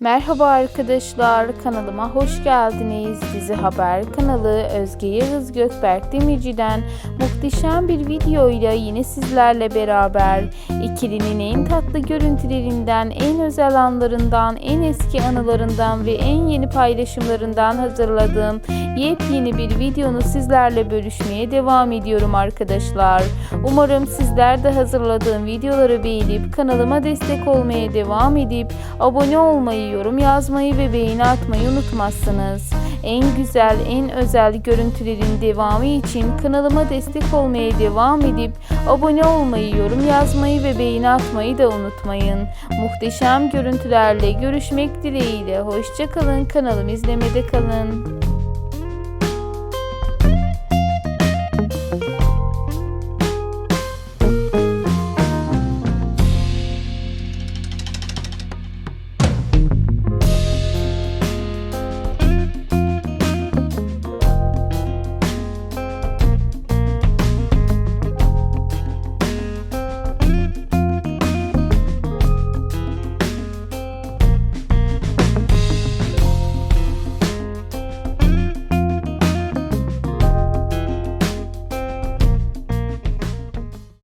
Merhaba arkadaşlar, kanalıma hoş geldiniz. Dizi Haber kanalı Özge Yağız Gökberk Demirci'den muhteşem bir videoyla yine sizlerle beraber ikilinin en tatlı görüntülerinden, en özel anlarından, en eski anılarından ve en yeni paylaşımlarından hazırladığım yepyeni bir videonu sizlerle bölüşmeye devam ediyorum arkadaşlar. Umarım sizler de hazırladığım videoları beğenip kanalıma destek olmaya devam edip abone olmayı, yorum yazmayı ve beğeni atmayı unutmazsınız. En güzel, en özel görüntülerin devamı için kanalıma destek olmaya devam edip abone olmayı, yorum yazmayı ve beğeni atmayı da unutmayın. Muhteşem görüntülerle görüşmek dileğiyle. Hoşçakalın, kanalımı izlemede kalın.